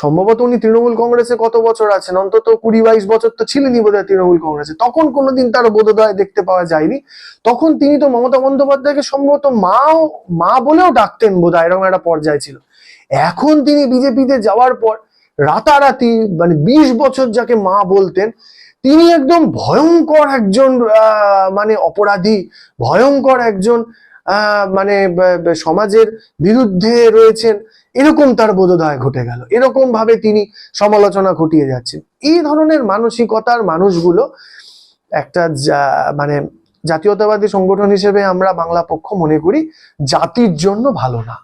সম্ভবত উনি তৃণমূল কংগ্রেসে কত বছর আছেন? অন্তত কুড়ি বাইশ বছর তো ছিলেনই বোধহয় তৃণমূল কংগ্রেসে। তখন কোনোদিন তার বোধোদয় দেখতে পাওয়া যায়নি। তখন তিনি তো মমতা বন্দ্যোপাধ্যায়কে সম্ভবত মাও, মা বলেও ডাকতেন বোধহয়, এরকম একটা পর্যায়ে ছিল। এখন তিনি বিজেপিতে যাওয়ার পর রাতারাতি মানে বিশ বছর যাকে মা বলতেন, তিনি একদম ভয়ঙ্কর একজন মানে অপরাধী, ভয়ঙ্কর একজন মানে সমাজের বিরুদ্ধে রয়েছেন, এরকম তার বোধোদয় ঘটে গেল। এরকম ভাবে তিনি সমালোচনা ঘটিয়ে যাচ্ছেন। এই ধরনের মানসিকতার মানুষগুলো একটা মানে জাতীয়তাবাদী সংগঠন হিসেবে আমরা বাংলা পক্ষ মনে করি জাতির জন্য ভালো না।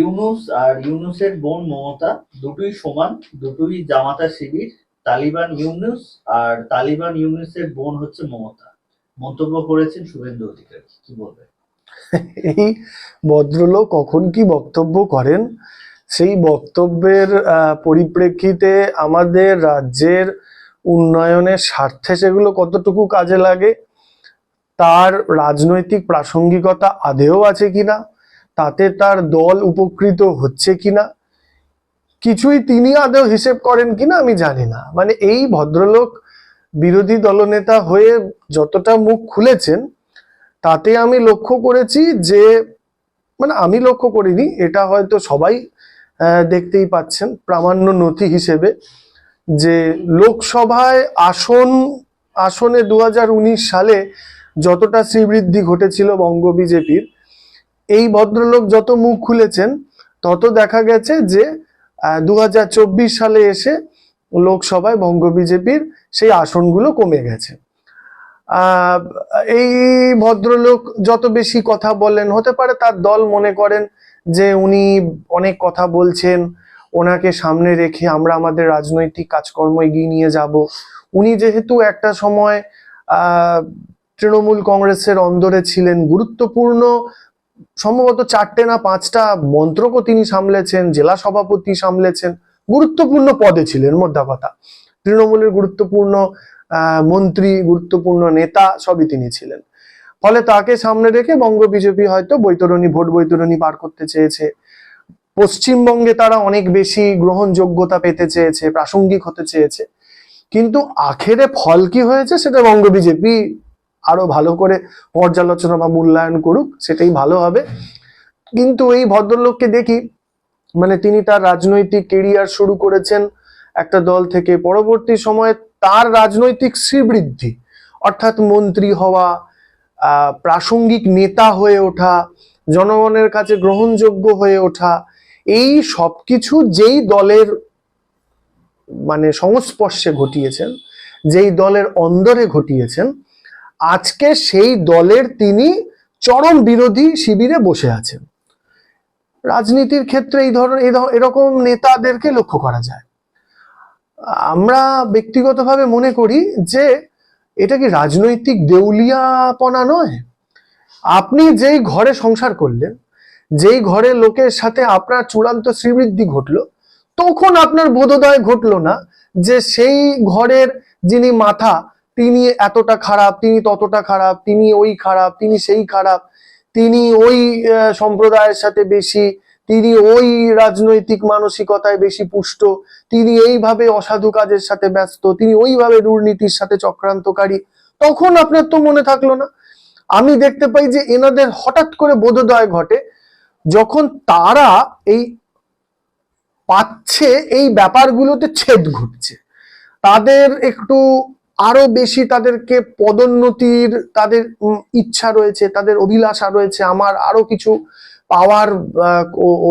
ইউনুস আর ইউনুসের বোন মমতা দুটোই সমান, দুটোই জামাতা শিবির, তালিবান ইউনুস আর তালিবান ইউনুসের বোন হচ্ছে মমতা। মন্তব্য করেছেন শুভেন্দু অধিকারী, কি বলবে এই ভদ্রলোক কখন কি বক্তব্য করেন? সেই বক্তব্যের পরিপ্রেক্ষিতে আমাদের রাজ্যের উন্নয়নের স্বার্থে সেগুলো কতটুকু কাজে লাগে? তার রাজনৈতিক প্রাসঙ্গিকতা আদেও আছে কিনা? তাতে তার দল উপকৃত হচ্ছে কিনা? কিছুই তিনি আদেও হিসেব করেন কিনা আমি জানি না। মানে এই ভদ্রলোক বিরোধী দলনেতা হয়ে যতটা মুখ খুলেছেন, তাতে আমি লক্ষ্য করেছি যে মানে আমি লক্ষ্য করিনি, এটা হয়তো সবাই দেখতেই পাচ্ছেন, প্রামাণ্য নথি হিসেবে, যে লোকসভায় আসন, আসনে দু হাজার উনিশ সালে যতটা শ্রীবৃদ্ধি ঘটেছিল বঙ্গ বিজেপির এই ভদ্রলোক যত মুখ খুলেছেন, তত দেখা গেছে যে দু হাজার চব্বিশ সালে এসে লোকসভায় বঙ্গ বিজেপির সেই আসনগুলো কমে গেছে। এই ভদ্রলোক যত বেশি কথা বলেন, হতে পারে তার দল মনে করেন যে উনি অনেক কথা বলছেন, ওনাকে সামনে রেখে আমরা আমাদের রাজনৈতিক কাজকর্ম এগিয়ে নিয়ে যাব। উনি যেহেতু একটা সময় তৃণমূল কংগ্রেসের অন্দরে ছিলেন, গুরুত্বপূর্ণ সম্ভবত চারটে না পাঁচটা মন্ত্রকও তিনি সামলেছেন, জেলা সভাপতি সামলেছেন, গুরুত্বপূর্ণ পদে ছিলেন মোদ্দা কথা তৃণমূলের গুরুত্বপূর্ণ মন্ত্রী, গুরুত্বপূর্ণ নেতা সবই তিনি ছিলেন। ফলে তাকে সামনে রেখে বঙ্গ বিজেপি হয়তো বৈতরণী, ভোট বৈতরণী পার করতে চেয়েছে। পশ্চিমবঙ্গে তারা অনেক বেশি গ্রহণযোগ্যতা পেতে চেয়েছে, প্রাসঙ্গিক হতে চেয়েছে। কিন্তু আখেরে ফল কি হয়েছে সেটা বঙ্গ বিজেপি আরও ভালো করে পর্যালোচনা বা মূল্যায়ন করুক, সেটাই ভালো হবে। কিন্তু এই ভদ্রলোককে দেখি মানে তিনি তার রাজনৈতিক কেরিয়ার শুরু করেছেন একটা দল থেকে। পরবর্তী সময়ে তার রাজনৈতিক শ্রীবৃদ্ধি, অর্থাৎ মন্ত্রী হওয়া প্রাসঙ্গিক নেতা হয়ে ওঠা, জনগণের কাছে গ্রহণযোগ্য হয়ে ওঠা, এই সবকিছু যেই দলের মানে সংস্পর্শে ঘটিয়েছেন, যেই দলের অন্দরে ঘটিয়েছেন আজকে সেই দলের তিনি চরম বিরোধী শিবিরে বসে আছেন। রাজনীতির ক্ষেত্রে এই ধরনের এরকম নেতাদেরকে লক্ষ্য করা যায়। আমরা ব্যক্তিগতভাবে মনে করি যে এটা কি রাজনৈতিক দেউলিয়াপনা নয়? আপনি যেই ঘরে সংসার করলেন, যেই ঘরে লোকের সাথে আপনার চূড়ান্ত শ্রীবৃদ্ধি ঘটলো, তখন আপনার বোধোদয় ঘটলো না যে সেই ঘরের যিনি মাথা তিনি এতটা খারাপ, তিনি ততটা খারাপ, তিনি ওই খারাপ, তিনি সেই খারাপ, তিনি ওই সম্প্রদায়ের সাথে বেশি, তিনি ওই রাজনৈতিক মানসিকতায় বেশি পুষ্ট, তিনি এইভাবে অসাধু কাজের সাথে ব্যস্ত, তিনি ওইভাবে দুর্নীতির সাথে চক্রান্তকারী। তখন আপনার তো মনে থাকল না। আমি দেখতে পাই যে এনাদের হঠাৎ করে বোধোদয় ঘটে, যখন তারা এই পাচ্ছে, এই ব্যাপারগুলোতে ছেদ ঘটছে তাদের একটু আরও বেশি তাদেরকে পদোন্নতির তাদের ইচ্ছা রয়েছে, তাদের অভিলাষা রয়েছে, আমার আরও কিছু পাওয়ার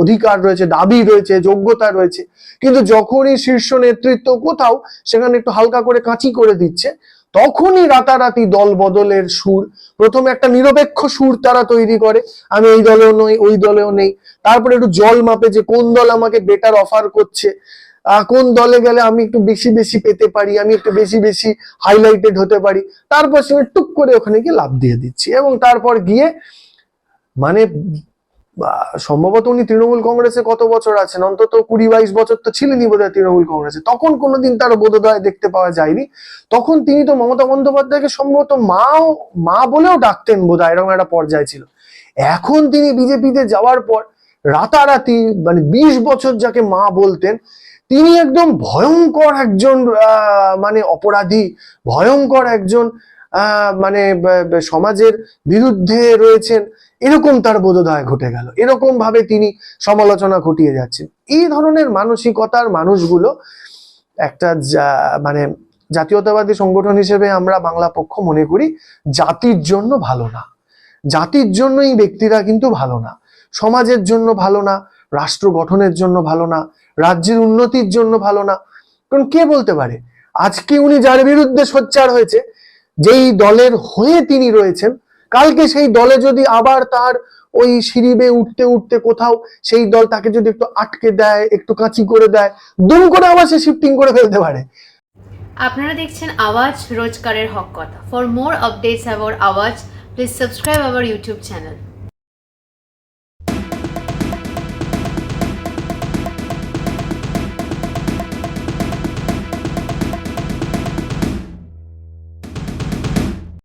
অধিকার রয়েছে, দাবি রয়েছে, যোগ্যতা রয়েছে। কিন্তু যখনই শীর্ষ নেতৃত্ব কোথাও সেখানে একটু হালকা করে কাঁচি করে দিচ্ছে, তখনই রাতারাতি দল বদলের সুর, প্রথমে একটা নিরপেক্ষ সুর তারা তৈরি করে, আমি এই দলেও নই, ওই দলেও নেই, তারপরে একটু জল মাপে যে কোন দল আমাকে বেটার অফার করছে কোন দলে গেলে আমি একটু বেশি বেশি পেতে পারি, আমি একটু বেশি বেশি হাইলাইটেড হতে পারি। তারপর সে টুক করে ওখানে গিয়ে লাভ দিয়ে দিচ্ছি এবং তারপর গিয়ে মানে সম্ভবত উনি তৃণমূল কংগ্রেসে কত বছর আছেন? অন্তত কুড়ি বাইশ বছর তো ছিলেনই বোধহয় তৃণমূল কংগ্রেসে। তখন কোনোদিন তার বোধোদয় দেখতে পাওয়া যায়নি। তখন তিনি তো মমতা বন্দ্যোপাধ্যায়কে সম্ভবত মাও, মা বলেও ডাকতেন বোধহয়, এরকম একটা পর্যায়ে ছিল। এখন তিনি বিজেপিতে যাওয়ার পর রাতারাতি মানে বিশ বছর যাকে মা বলতেন তিনি একদম ভয়ঙ্কর একজন মানে অপরাধী, ভয়ঙ্কর একজন মানে সমাজের বিরুদ্ধে রয়েছেন। এরকম তার বোধোদয় ঘটে গেল। এরকম ভাবে তিনি সমালোচনা ঘটিয়ে যাচ্ছেন। এই ধরনের মানসিকতার মানুষগুলো একটা মানে জাতীয়তাবাদী সংগঠন হিসেবে আমরা বাংলা পক্ষ মনে করি জাতির জন্য ভালো না। জাতির জন্য এই ব্যক্তিরা কিন্তু ভালো না। সমাজের জন্য ভালো না। রাষ্ট্র গঠনের জন্য ভালো না, রাজ্যের উন্নতির জন্য ভালো না। কারণ কে বলতে পারে? আজকে উনি যার বিরুদ্ধে সোচ্চার হয়েছে, যেই দলের হয়ে তিনি রয়েছেন, কালকে সেই দলে যদি আবার তার ওই সিঁড়ি বেয়ে উঠতে উঠতে কোথাও সেই দল তাকে যদি একটু আটকে দেয়, একটু কাঁচি করে দেয়, দুম করে আবার সে শিফটিং করে ফেলতে পারে। আপনারা দেখছেন আওয়াজ রোজকারের হক কথা। For more updates about Awaaz please subscribe our YouTube channel